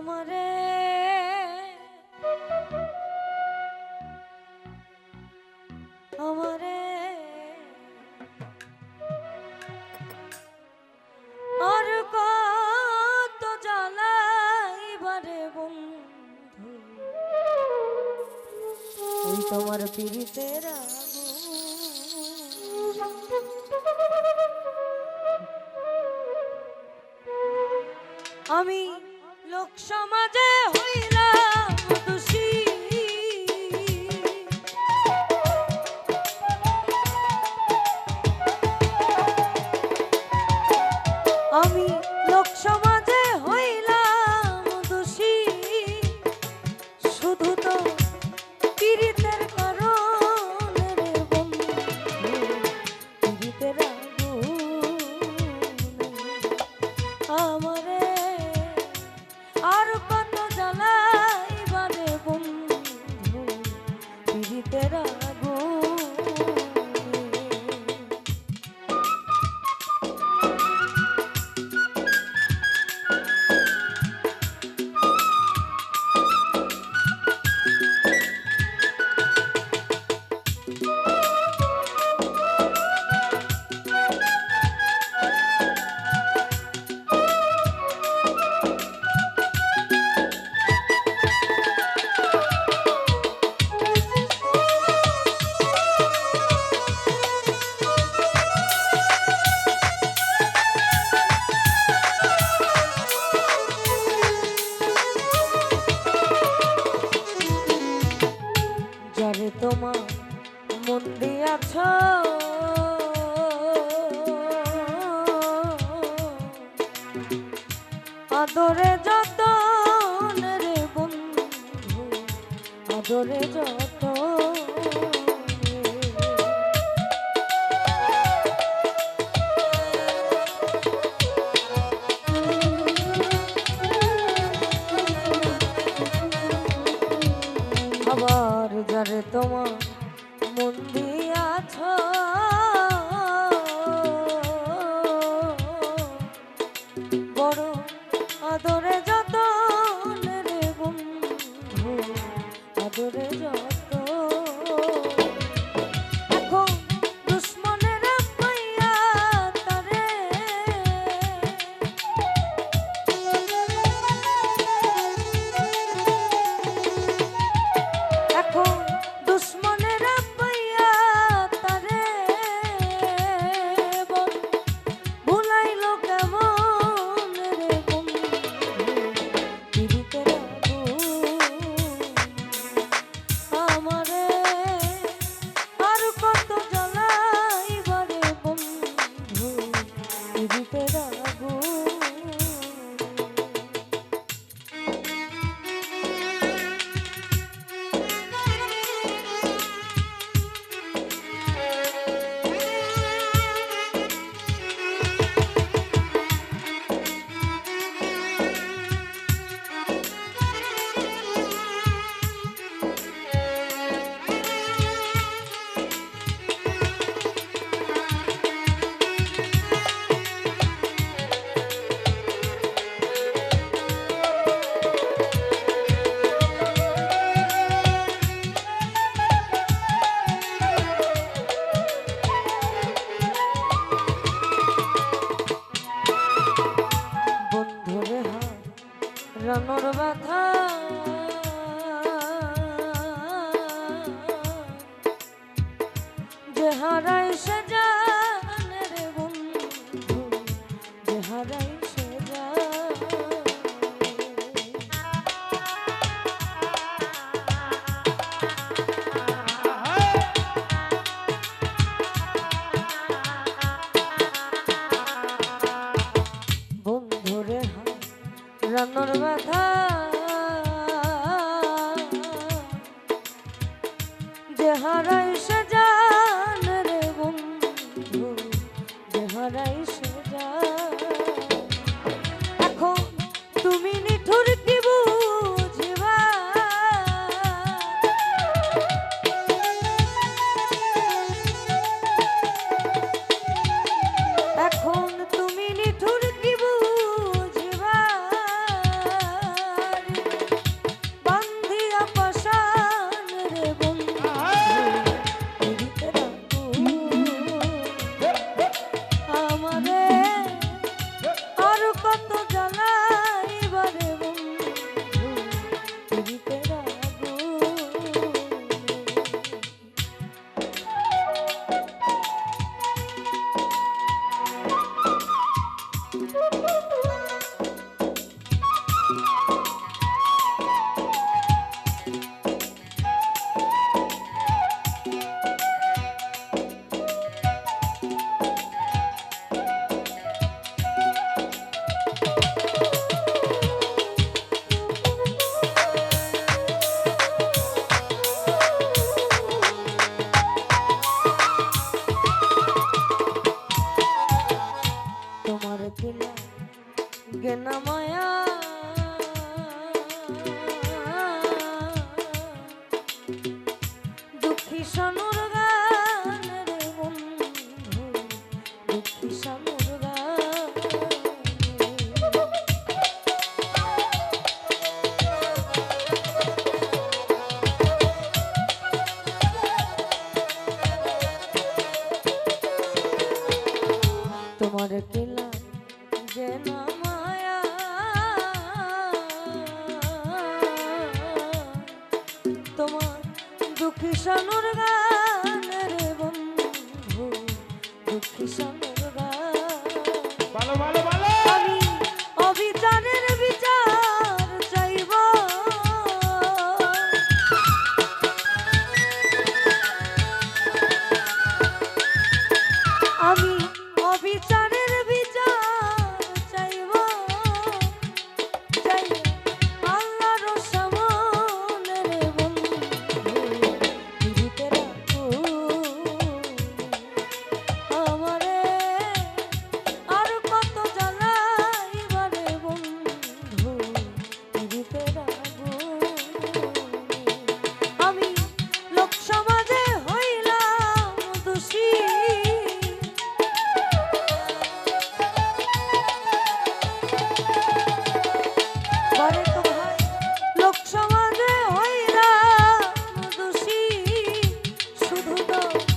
তোমারে। আমারে। আর কত জ্বালাইবারে বন্ধু। তোমার পিড়িতে আমি লোক সমাজে হইল আদরে যত আবার যারে তোমার মন্দির corazón. সানুর গানের বন্ধু দুঃখী শুধু